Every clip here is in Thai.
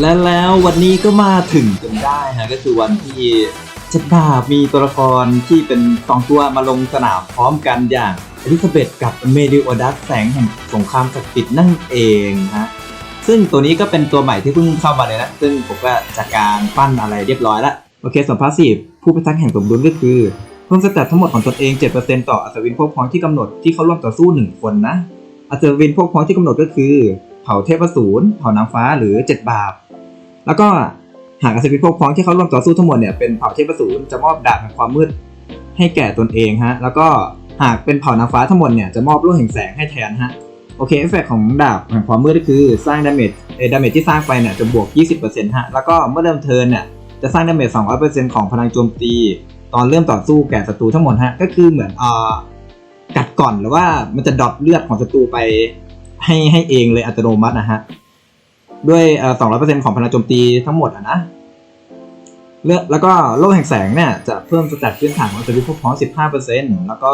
และแล้ววันนี้ก็มาถึงจนได้ฮะก็คือวันที่เจ็ดดาบมีตัวละครที่เป็นสองตัวมาลงสนามพร้อมกันอย่างอลิซาเบธกับเมดิโอดัสแสงแห่งสงครามศักดิ์สิทธิ์นั่นเองฮะซึ่งตัวนี้ก็เป็นตัวใหม่ที่เพิ่งเข้ามาเลยนะ ซึ่งผมก็จัดการปั้นอะไรเรียบร้อยแล้ว โอเคส่วนพาสซีฟผู้พิทักษ์แห่งสมดุลก็คือเพิ่มสแตททั้งหมดของตนเอง 7%ต่ออัศวินพวกพ้องที่กำหนดที่เขาร่วมต่อสู้ 1 คนนะอัศวินพวกพ้องที่กำหนดก็คือ เผ่าเทพสูรเผ่านางฟ้าหรือ 7 บาป แล้วก็หากอัศวิพวกพ้องที่เขาร่วมต่อสู้ทั้งหมดเนี่ยเป็นเผ่าเทพสูรจะมอบดาบแห่งความมืดให้แก่ตนเองฮะ แล้วก็หากเป็นเผ่านางฟ้าทั้งหมดเนี่ยจะมอบโล่แห่งแสงให้แทนฮะ โอเคเอฟเฟกของดาบแห่งความมืดก็คือสร้างดาเมจเอดาเมจที่สร้างไปเนี่ยจะบวก 20%ฮะ แล้วก็เมื่อเริ่มเทิร์นเนี่ยจะสร้างดาเมจ 200%ของพลังโจมตี ตอนเริ่มต่อสู้แก่ศัตรูทั้งหมดฮะ ก็คือเหมือนเอ่อกัดก่อนหรือว่ามันจะดรอปเลือดของศัตรูไปให้ให้เองเลยอัตโนมัตินะฮะ ด้วยสองร้อยเปอ่อ200%ของพลังโจมตีทั้งหมดอะนะเลือดแล้วก็โล่แห่งแสงเนี่ยจะเพิ่มสแตทพื้นฐานของอัศวินพวกพ้อง15%แล้วก็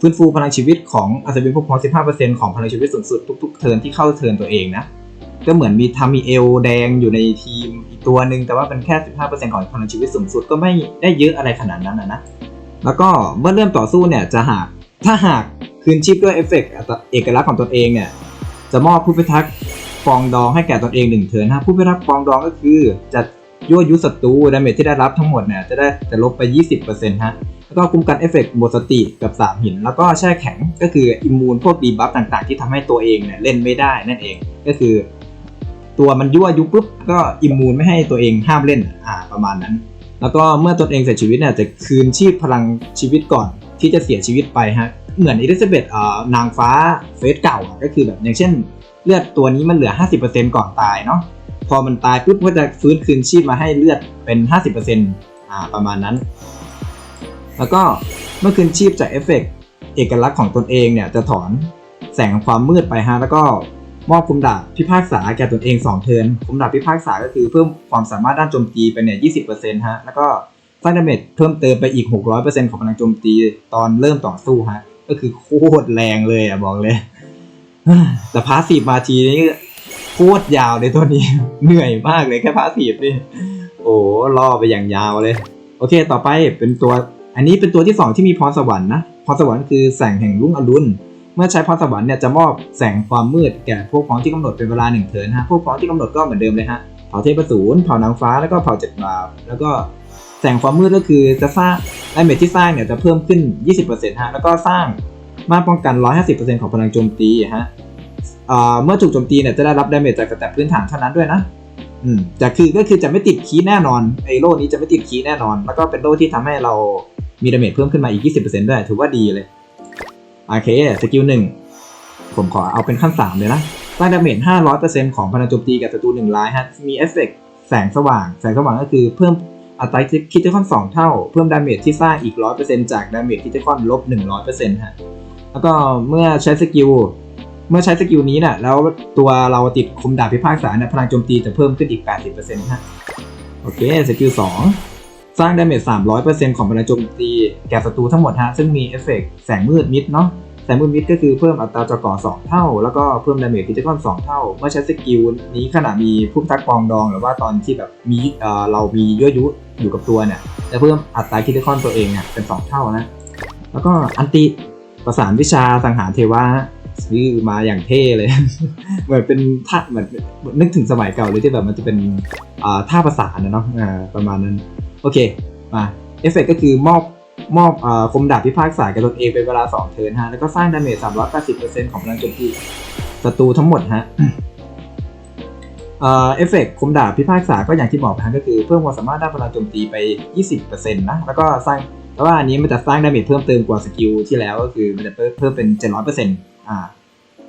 ฟื้นฟูพลังชีวิตของอัศวินพวกพ้อง15%ของพลังชีวิตสูงสุดทุกๆเทิร์นที่เข้าเทิร์นตัวเองนะก็เหมือนมีทามีเอลแดงอยู่ในทีมอีกตัวหนึ่งแต่ว่าเป็นแค่15%ของพลังชีวิตสูงสุดก็ไม่ได้เยอะอะไรขนาดนั้นนะแล้วก็เมื่อเริ่มต่อสู้เนี่ยจะหากถ้าหากคืนชีพด้วยเอฟเฟกต์เอกลักษณ์ของตนเองเนี่ยจะมอบผู้พิทักษ์ ฟองดองให้แก่ตนเองหนึ่งเทิร์นฮะผู้พิทักษ์ฟองดองก็คือจะยั่วยุศัตรูดาเมจที่ได้รับทั้งหมดเนี่ยจะได้จะลบไป 20%ฮะแล้วก็คุ้มกันเอฟเฟกต์หมดสติกับ 3 หิน แล้วก็แช่แข็งก็คืออิมูนพวกดีบัฟต่างๆ ที่ทำให้ตัวเองเนี่ยเล่นไม่ได้นั่นเองก็คือ ตัวมันยั่วยุปุ๊บก็อิมูนไม่ให้ตัวเองห้ามเล่นอ่าประมาณนั้น แล้วก็เมื่อตนเองเสียชีวิตเนี่ยจะคืนชีพพลังชีวิตก่อนที่จะเสียชีวิตไปฮะเหมือนอลิซาเบธเอ่อนางฟ้าเฟสเก่าก็คือแบบอย่างเช่น เลือดตัวนี้มันเหลือ 50%ก่อนตายเนาะพอมันตายปุ๊บก็จะฟื้นคืนชีพมาให้เลือดเป็น 50%อ่าประมาณนั้น แล้วก็เมื่อคืนชีพจากเอฟเฟกต์เอกลักษณ์ของตนเองเนี่ยจะถอนแสงความมืดไปฮะแล้วก็มอบคุมดาบพิพากษาแก่ตนเอง2เทินคุมดาบพิพากษาก็คือเพิ่มความสามารถด้านโจมตีไปเนี่ย20%ฮะแล้วก็สร้างดาเมจเพิ่มเติมไปอีก 600%ของพลังโจมตีตอนเริ่มต่อสู้ฮะก็คือโคตรแรงเลยอะบอกเลย แต่พาสีมาทีนี้โคตรยาวเลยตัวนี้ เหนื่อยมากเลยแค่พาสีนี่ โอ้ล่อไปอย่างยาวเลย โอเค ต่อไปเป็นตัว อันนี้เป็นตัวที่ 2 ที่มีพรสวรรค์นะ พรสวรรค์คือแสงแห่งรุ่งอรุณ เมื่อใช้พรสวรรค์เนี่ยจะมอบแสงความมืดแก่พวกพ้องที่กำหนดเป็นเวลาหนึ่งเทินฮะ พวกพ้องที่กำหนดก็เหมือนเดิมเลยฮะ เผ่าเทพสูรเผ่านางฟ้า แล้วก็เผ่าเจ็ดบาป แล้วก็แสงความมืดก็คือจะสร้างไดเมจที่สร้างเนี่ยจะเพิ่มขึ้น 20%ฮะ แล้วก็สร้าง มาป้องกัน 150%ของพลังโจมตีฮะเมื่อถูกโจมตีเนี่ยจะได้รับดาเมจจากสแตทพื้นฐานเท่านั้นด้วยนะอืมแต่คือก็คือจะไม่ติดคีย์แน่นอนไอ้โล่นี้จะไม่ติดคีย์แน่นอน แล้วก็เป็นโล่ที่ทำให้เรามีดาเมจเพิ่มขึ้นมาอีก 20%ด้วยถือว่าดีเลยโอเคสกิลหนึ่งผมขอเอาเป็นขั้น 3 เลยนะสร้างดาเมจ 500%ของพลังโจมตีกับศัตรู1รายฮะมีเอฟเฟกต์แสงสว่าง แสงสว่างก็คือเพิ่มอัตราคิดเทคอน2เท่า เพิ่มดาเมจที่สร้างอีก 100%จากดาเมจคิดเทคอนลบ 100%ฮะ แล้วก็เมื่อใช้สกิลเมื่อใช้สกิลนี้เนี่ยแล้วตัวเราติดคุมดาบพิพากษาเนี่ยพลังโจมตีจะเพิ่มขึ้นอีก 80%ฮะโอเคสกิล2สร้างดาเมจ300%ของพลังโจมตีแก่ศัตรูทั้งหมดฮะซึ่งมีเอฟเฟกต์แสงมืดมิดเนาะแสงมืดมิดก็คือเพิ่มอัตราจอก่อ 2 เท่า แล้วก็เพิ่มดาเมจพิจิคอน2เท่า เมื่อใช้สกิลนี้ขณะมีผู้พิทักษ์ปองดองหรือว่าตอนที่แบบมีเอ่อเรามียั่วยุอยู่กับตัวเนี่ยจะเพิ่มอัตราคิดคอนตัวเองเนี่ยเป็น 2 เท่านะ แล้วก็อันติ ประสานวิชาสังหารเทวะฮะชื่อมาอย่างเท่เลย เหมือนเป็นท่าเหมือนนึกถึงสมัยเก่าเลยที่แบบมันจะเป็นอ่าท่าประสานนะเนาะประมาณนั้น โอเค มาเอฟเฟกก็คือมอบมอบอ่าคมดาบพิพากษาแก่ตนเองเป็นเวลา 2 เทิร์นฮะ แล้วก็สร้างดาเมจ 380%ของพลังโจมตีศัตรูทั้งหมดฮะเอ่อเอฟเฟกต์คมดาบพิพากษาก็อย่างที่บอกไปฮะก็คือเพิ่มความสามารถด้านพลังโจมตีไป 20%นะ แล้วก็สร้าง แต่ว่าอันนี้มันจะสร้างดาเมจเพิ่มเติมกว่าสกิลที่แล้วก็คือมันจะเพิ่มเพิ่มเป็น700%อ่า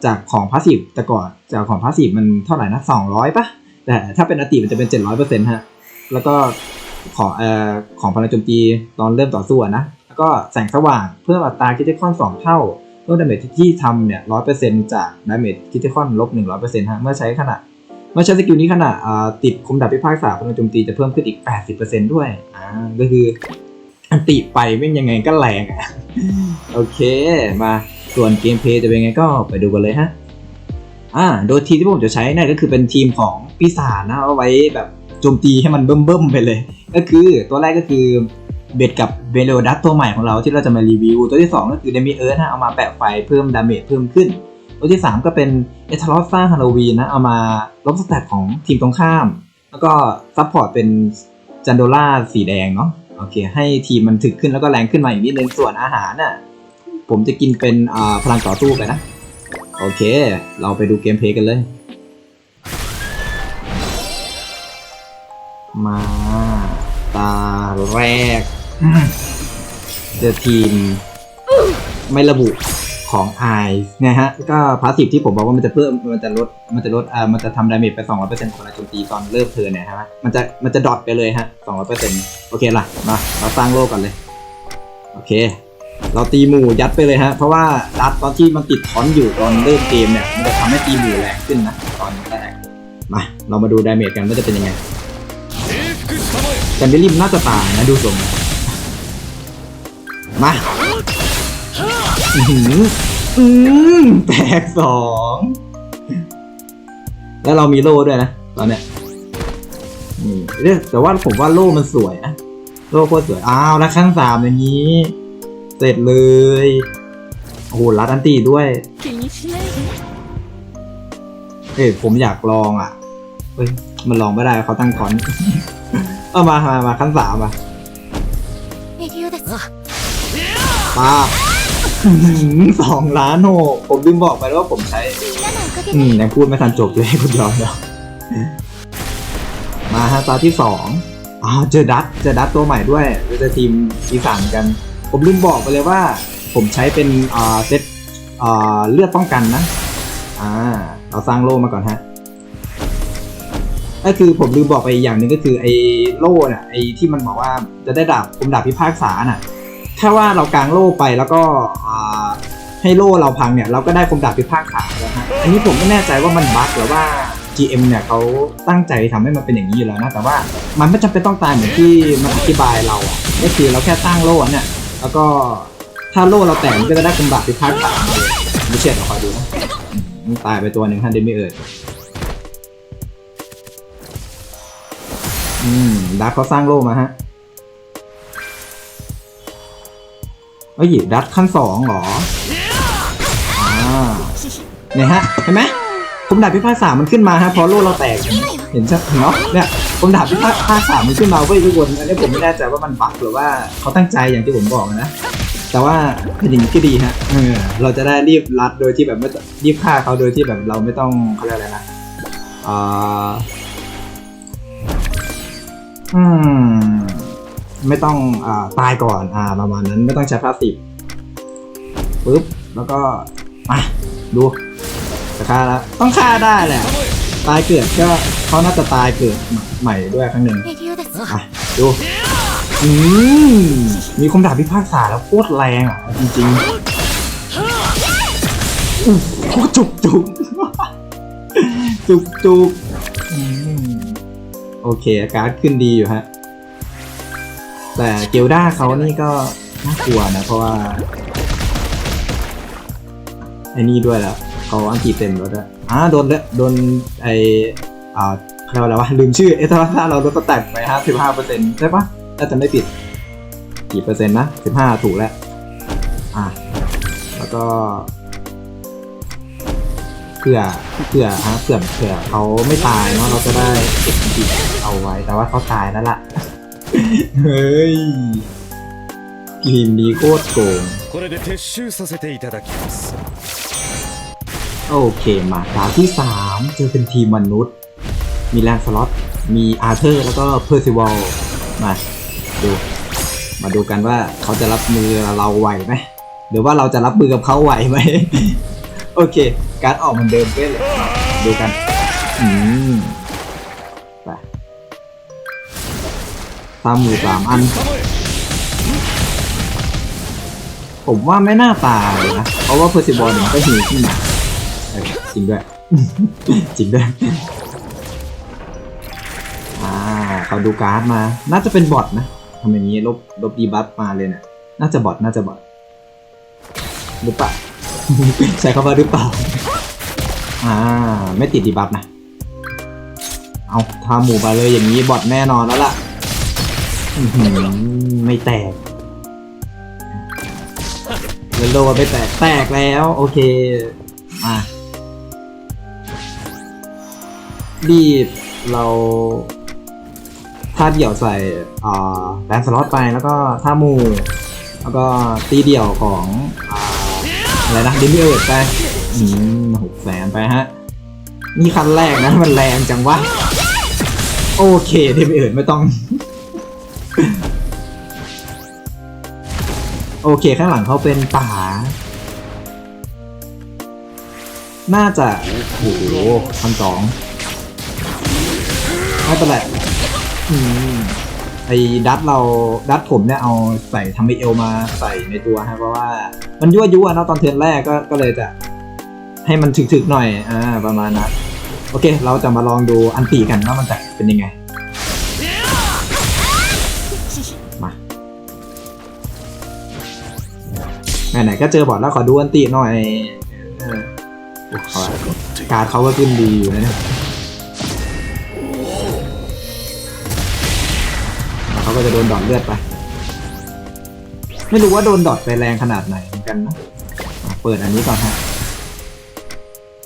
จากของพาสซีฟแต่ก่อนจากของพาสซีฟมันเท่าไหร่นะ200ปะแต่ถ้าเป็นอติมันจะเป็น700%ฮะแล้วก็ของเอ่อของพลังโจมตีตอนเริ่มต่อสู้นะแล้วก็แสงสว่างเพิ่มอัตราคิดคอน2เท่าเพิ่มดาเมจที่ทำเนี่ย100%จากดาเมจคิดคอนลบ100%ฮะเมื่อใช้ขณะเมื่อใช้สกิลนี้ขณะอ่าติดคมดาบพิพากษาพลังโจมตีจะเพิ่มขึ้นอีก 80%ด้วย อ่า ก็คือ อันติไปไม่ยังไงก็แรงอะโอเคมาส่วนเกมเพลย์จะเป็นไงก็ไปดูกันเลยฮะอ่าโดยทีมที่ผมจะใช้เนี่ยก็คือเป็นทีมของปีศาจนะเอาไว้แบบโจมตีให้มันเบิ่มๆไปเลย ก็คือตัวแรกก็คือเบ็ดกับเบลโ o ดัสตัวใหม่ของเราที่เราจะมารีวิว ตัวที่ 2 ก็คือเดมิเอิร์ธนะเอามาแปะไฟเพิ่มดาเมจเพิ่มขึ้น ตัวที่ 3 ก็เป็นเอทารอสซ่าฮาโลวีนนะเอามาลบสแตทของทีมตรงข้าม แล้วก็ซัพพอร์ตเป็นจันโดล่าสีแดงเนาะ โอเค ให้ทีมมันถึกขึ้นแล้วก็แรงขึ้นมาอีกนิดนึงส่วนอาหารน่ะ ผมจะกินเป็นอ่าพลังต่อสู้ไปนะ โอเค เราไปดูเกมเพลย์กันเลย มาตาแรก เจอทีม ไม่ระบุ ของไอนะฮะ ก็พาสซีฟที่ผมบอกว่ามันจะเพิ่ม มันจะลด มันจะลดอ่ามันจะทำดาเมจไป 200%ของการโจมตีตอนเริ่มเทิร์นเนี่ยฮะ มันจะ มันจะดรอทไปเลยฮะ 200%โอเคล่ะ มา เราสร้างโลกกันเลย โอเค เราตีหมู่ยัดไปเลยฮะ เพราะว่าดัดตอนที่มันติดทอนอยู่ตอนเริ่มเกมเนี่ย มันจะทำให้ตีหมู่แรงขึ้นนะ ตอนแรก มา เรามาดูดาเมจกันว่าจะเป็นยังไงแต่เบลลิมน่าจะตายนะดูทรงมา อือแตกสอง แล้วเรามีโล่ด้วยนะ ตอนเนี้ยนี่แต่ว่าผมว่าโล่มันสวยนะ โล่โคตรสวย อ้าวแล้วขั้นสามอย่างนี้ เสร็จเลย โอ้โหรัดอันตีด้วย เอ้ยผมอยากลองอะ เฮ้ย มันลองไม่ได้เขาตั้งคอน เอามามามาขั้นสามมาะป้า สองล้านโหผมลืมบอกไปว่าผมใช้อืมยังพูดไม่ทันจบเลยคุณยอมเนาะมาฮะตาที่สองอ๋อเจอดัตเจอดัตตัวใหม่ด้วยเราจะทีมสีสันกัน ผมลืมบอกไปเลยว่า ผมใช้เป็นอ่าเซตอ่าเลือดป้องกันนะอ่าเราสร้างโล่มาก่อนฮะก็คือผมลืมบอกไปอย่างหนึ่งก็คือไอ้โล่น่ะไอ้ที่มันบอกว่าจะได้ดาบคุมดาบพิพากษาน่ะ แค่ว่าเรากางโล่ไปแล้วก็ให้โล่เราพังเนี่ยเราก็ได้คมดาบพิพากษาแล้วฮะอันนี้ผมไม่แน่ใจว่ามันบั๊กหรือว่า GM เนี่ยเขาตั้งใจทำให้มันเป็นอย่างนี้อยู่แล้วนะ แต่ว่ามันไม่จำเป็นต้องตายเหมือนที่มันอธิบายเราอะก็คือเราแค่ตั้งโล่เนี่ยแล้วก็ถ้าโล่เราแตกมันก็จะได้คมดาบพิพากษาไม่เชื่อเราคอยดูนะตายไปตัวหนึ่งท่านเดมิเอิร์ดอืมดัตเขาสร้างโล่มาฮะ เอ้ยดัตขั้นสองเหรออ่าเนี่ยฮะเห็นไหมผมดาบพิพากษามันขึ้นมาฮะพอโล่เราแตกเห็นชัดเนาะเนี่ยผมดาบพิพากษามันขึ้นมาเว้ยทุกคนอันนี้ผมไม่แน่ใจว่ามันบั๊กหรือว่าเขาตั้งใจอย่างที่ผมบอกนะแต่ว่าเป็นอย่างนี้ก็ดีฮะเออเราจะได้รีบรัดโดยที่แบบไม่ต้องรีบฆ่าเขาโดยที่แบบเราไม่ต้องเขาเรียกอะไรนะอ่าอืม ไม่ต้องอตายก่อนอ่าประมาณนั้นไม่ต้องใช้พาสซีฟปึ๊บแล้วก็มาดูจะฆ่าแล้วต้องฆ่าได้แหละตายเกิดก็เขาน่าจะตายเกิดใหม่ด้วยครั้งหนึ่งอะดูอืมมีคมดาบพิพากษาแล้วโคตรแรงอะจริงๆอู้โคตรจุกจุกจุกจุกโอเค อาการขึ้นดีอยู่ฮะ แต่เกลด้าเขานี่ก็น่ากลัวนะ เพราะว่าไอ้นี่ด้วยแล้วเขาอันตีเต็มแล้วด้วยอ่าโดนเดโดนไออ่าเขาเรียกว่าอะไรวะลืมชื่อเอตราซาเราลดสแตกไปห้าสิบห้าเปอร์เซ็นต์ใช่ปะถ้าจะไม่ผิดกี่เปอร์เซ็นต์นะสิบห้าถูกแล้วอะแล้วก็เผื่อเผื่อฮะเผื่อเผื่อเขาไม่ตายเนาะเราจะได้เก็บเอาไว้ แต่ว่าเขาตายแล้วล่ะ เฮ้ยกมนี้โคตรโกงโอเคมาตาที่สามเจอเป็นทีมมนุษย์ มีแลนสล็อต มีอาร์เธอร์ แล้วก็เพอร์ซิวอลมาดูมาดูกันว่าเขาจะรับมือเราไหวไหมหรือว่าเราจะรับมือกับเขาไหวไหม โอเค การออกมันเดิมเป๊ะเลย ดูกัน อืม ตามหมู่สามอัน ผมว่าไม่น่าตายนะ เพราะว่าเพอร์ซิบอลมันก็หิวขึ้นมาจริงด้วย จริงด้วยอ่าเขาดูการ์ดมา น่าจะเป็นบอทนะทำอย่างนี้ลบลบดีบัฟมาเลยเนะี่ยน่าจะบอทน่าจะบอทหรือเปล่าใช้คำว่าหรือเปล่าออ่า ไม่ติดดีบัฟนะ เอาทาหมูไปเลยอย่างนี้บอทแน่นอนแล้วล่ะ อื้อหือไม่แตกเลโลไม่แตก แตกแล้ว โอเค มารีบเราท่าเดี่ยวใส่อ่าแบนสล็อตไปแล้วก็ท่าหมู แล้วก็ตีเดี่ยวของอ่าอะไรนะดิมิเอิร์ดไปอืมหกแสนไปฮะ นี่คันแรกนะมันแรงจังวะ โอเคดิมิเอิร์ดไม่ต้อง โอเคข้างหลังเขาเป็นป่า น่าจะโอ้โหพันสองไม่เป็นไรอืมไอ้ดัตเราดัตผมเนี่ยเอาใส่ทำไมเอลมาใส่ในตัวฮะเพราะว่ามันยั่วยุอะเนาะตอนเทิร์นแรกก็ก็เลยจะ ให้มันถึกๆหน่อยอ่าประมาณนั้นโอเค เราจะมาลองดูอันตีกันว่ามันจะเป็นยังไง ไหนๆก็เจอบอทแล้วขอดูอันตีหน่อยเออโอ้ขอการดเขาก็ขึ้นดีอยู่นะเนี่ยแล้วเขาก็จะโดนดอดเลือดไป ไม่รู้ว่าโดนดอดไปแรงขนาดไหนเหมือนกันนะอ่ะเปิดอันนี้ก่อนฮะ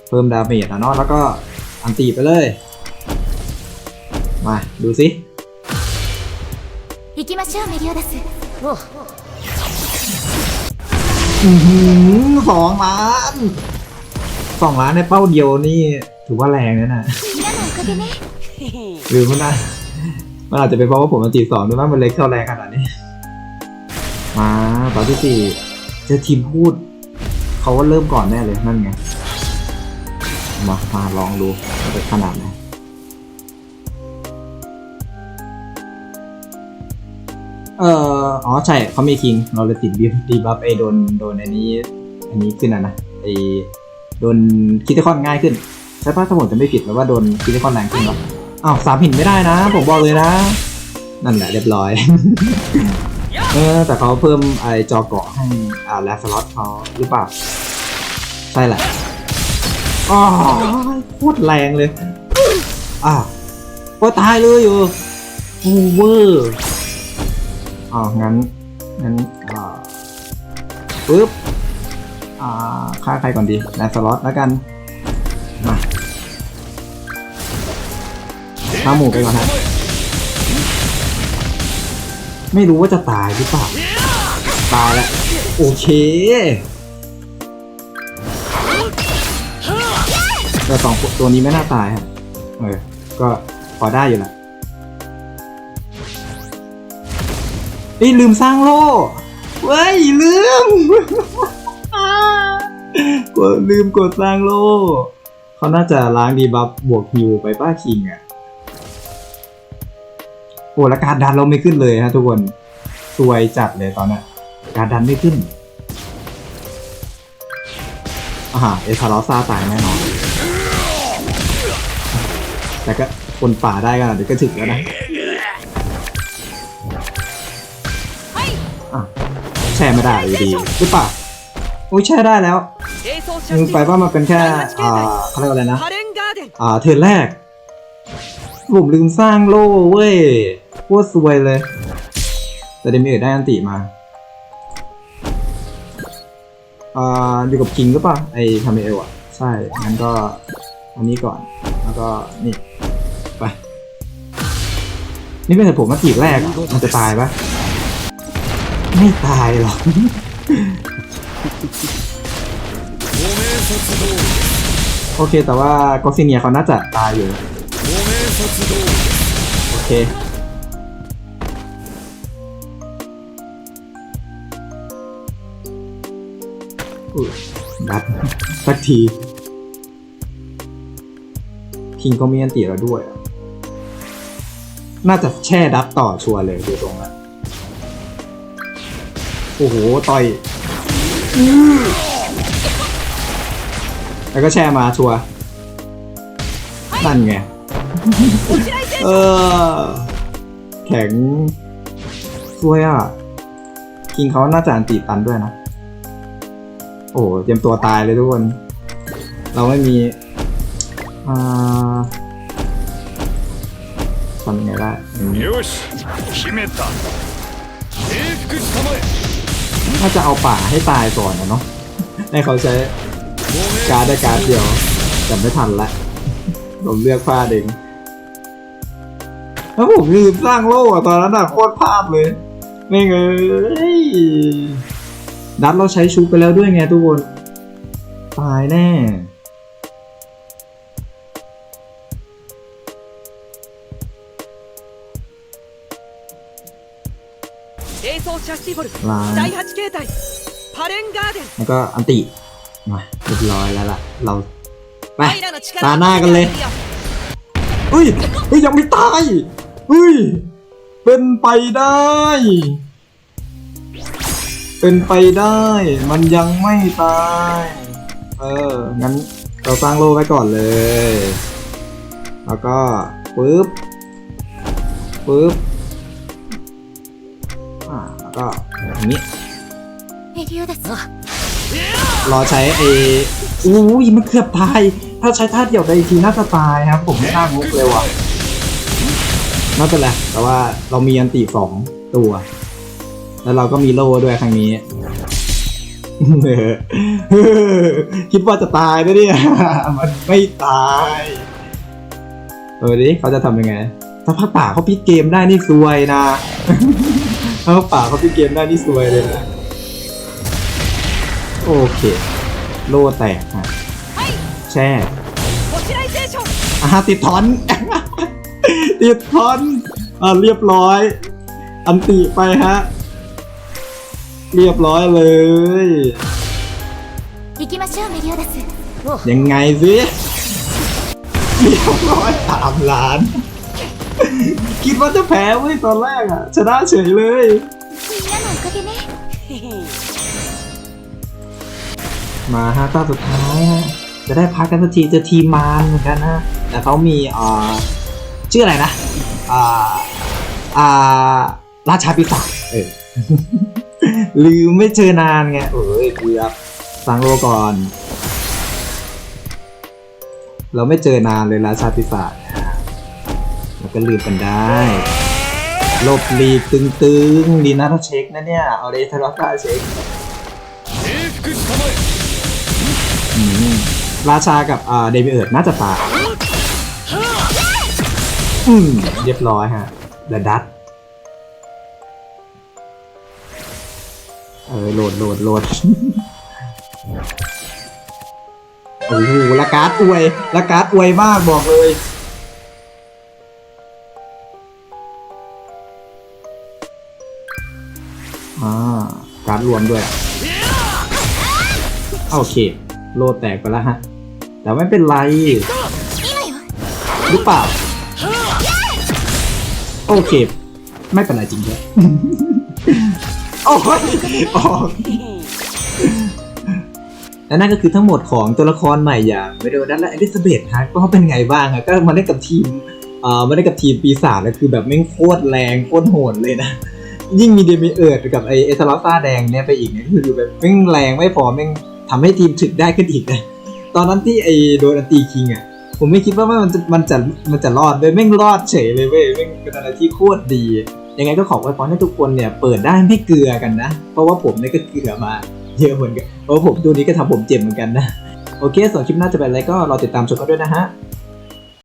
เพิ่มดาเมจนะเนาะแล้วก็อันตีไปเลย มาดูสิ 行きましょうメリオダスおう สองล้านสองล้านในเป้าเดียวนี่ถือว่าแรงนะน่ะหรือมันมันอาจจะเป็นเพราะว่าผมมันตีสองด้วยว่ามันเล็กเท่าแรงขนาดนี้ มาตอนที่สี่จะทีมพูด เขาว่าเริ่มก่อนแน่เลยนั่นไง มามาลองดูจะขนาดไหน เอออ๋อใช่เขามีคิง เราเลยติดบีดีบัฟไอโดนโดนอันนี้ อันนี้ขึ้นอะนะไอโดนคิติคอนง่ายขึ้นใช่ปะถ้าผมจะไม่ผิดแล้วว่าโดนคิติคอนแรงขึ้นหรออ้าวสามหินไม่ได้นะ ผมบอกเลยนะ นั่นแหละเรียบร้อย เออแต่เขาเพิ่มไอจอเกาะให้อ่าแลสล็อตเขาหรือเปล่าใช่แหละอ๋อโคตรแรงเลย อ่าโอ้ตายเลยอยู่โอเวอร์ อ๋องั้นงั้นอ่าปึ๊บอ่าค่าใครก่อนดีแลสล็อตแล้วกันมาข้าหมูไปก่อนฮะไม่รู้ว่าจะตายหรือเปล่าตายแล้วโอเคแต่สองตัวนี้ไม่น่าตายครับเออก็พอได้อยู่แหละ เอ้ยลืมสร้างโล่เว้ยลืม กดลืมกดสร้างโล่เขาน่าจะล้างดีบัฟบวกฮิวไปป้าคิงอะโอ้แล้วการดันเราไม่ขึ้นเลยฮะทุกคนสวยจัดเลยตอนนั้นการดันไม่ขึ้นอ่าเอทารอซ่าตายแน่นอนแต่ก็คนป่าได้กันเดี๋ยวก็ถึงแล้วนะอะ แช่ไม่ได้อยู่ดีหรือเปล่าโอ้ยแช่ได้แล้วมือไปว่ามันเป็นแค่อ่าเขาเรียกว่าอะไรนะอ่าเทิร์นแรกผมลืมสร้างโล่เว้ยโคตรซวยเลย แต่เดมิเอร์ได้อันติมาอ่าอยู่กับคิงหรือเปล่าไอ้ทาเมเอลอะ ใช่งั้นก็อันนี้ก่อนแล้วก็นี่ไปนี่เป็นเหตุผมมาทีแรกมันจะตายปะ ไม่ตายหรอกโอเค แต่ว่าโกซิเนียเขาน่าจะตายอยู่ โอเคดับสักทีทิงก็มีอันตีเราด้วย น่าจะแช่ดับต่อชัวร์เลยดูตรงนั้น โอ้โห ต่อยอื้อแล้วก็แช่มาชัวร์นั่นไง เออ แข็งสวยอ่ะ คิงเขาน่าจะอันตีตันด้วยนะ โอ้เตรียมตัวตายเลยทุกคน เราไม่มี อ่าทำยังไงได้อืม よし決めた征服したまえ ถ้าจะเอาป่าให้ตายก่อนนะเนาะให้เขาใช้การได้การเดียวแต่ไม่ทันละผมเลือกพลาดเองแล้วผมลืมสร้างโลกอะตอนนั้นอะโคตรพลาดเลยนี่ไงดัตเราใช้ชุบไปแล้วด้วยไงทุกคน ตายแน่ ล้างแล้วก็อันติ มาเรียบร้อยแล้วล่ะ เรา ไป ตาหน้ากันเลยอุ้ยอุ้ยยังไม่ตายอุ้ย เป็นไปได้ เป็นไปได้ มันยังไม่ตาย เออ งั้นเราสร้างโลไว้ก่อนเลย แล้วก็ปึ๊บปึ๊บ ก็อย่างนี้รอใช้ไอ้อู้ยมันเกือบตาย ถ้าใช้ท่าเดียวไปอีกทีน่าจะตายครับ ผมไม่น่ามุกเลยว่ะน่าจะแหละแต่ว่าเรามีอันตีสองตัว แล้วเราก็มีโล่ด้วยครั้งนี้คิดว่าจะตายนะเนี่ย มันไม่ตาย เออดิเขาจะทำยังไง ถ้าพักป่าเขาพิดเกมได้นี่ซวยนะ ถ้าป่าเขาพิเกมได้นี่สวยเลยนะ โอเค โล่แตกฮะแช่อาติดทอน ติดทอนอ่าเรียบร้อย อันติไปฮะ เรียบร้อยเลยยังไงสิเรียบร้อยสามล้าน คิดว่าจะแพ้เว้ยตอนแรกอะชนะเฉยเลยมาฮะต้าสุดท้ายฮะจะได้พักกันสักทีจะทีมานเหมือนกันนะแต่เขามีอ่าชื่ออะไรนะอ่าอ่าราชาปิศาจเออลืมไม่เจอนานไงเอ้ยเครับสังโลก่อน เราไม่เจอนานเลยราชาปิศาจ ก็ลืมกันได้หลบลีกตึงๆดีนะถ้าเช็คนะเนี่ย เอาเดยทะเลากันเช็คราชากับเดวิเอิร์ดน่าจะตายอืมเรียบร้อยฮะเดดัตเออโหลดโหลดโหลดโอ้โหละการ์ดอวยละการ์ดอวยมากบอกเลย ดรวมด้วย โอเค โลแตกไปแล้วฮะ แต่ไม่เป็นไร今よหรือเปล่า โอเค ไม่เป็นไรจริงด้วยโอ้ยออกและนั่นก็คือทั้งหมดของตัวละครใหม่อย่างเมโดนัทและอลิซาเบธฮะก็เป็นไงบ้างอะก็มาเล่นกับทีมเอ่อมาเล่นกับทีมปีศาจแล้วคือแบบแม่งโคตรแรงโคตรโหดเลยนะ ยิ่งมีเดมิเอิร์ดกับไอเอสลอซ่าแดงเนี่ยไปอีกเนี่ยคืออยู่แบบแม่งแรงไม่พอแม่งทำให้ทีมถึกได้ขึ้นอีกนะตอนนั้นที่ไอโดนอันตีคิงอะผมไม่คิดว่ามันจะมันจะมันจะรอดเลยแม่งรอดเฉยเลยเว้ยแม่งเป็นอะไรที่โคตรดี ยังไงก็ขอไว้พรให้ทุกคนเนี่ยเปิดได้ไม่เกลือกันนะ เพราะว่าผมเนี่ยก็เกลือมาเยอะเหมือนกันเพราะผมตัวนี้ก็ทำผมเจ็บเหมือนกันนะ โอเคส่วนคลิปหน้าจะเป็นอะไรก็รอติดตามชมกันด้วยนะฮะ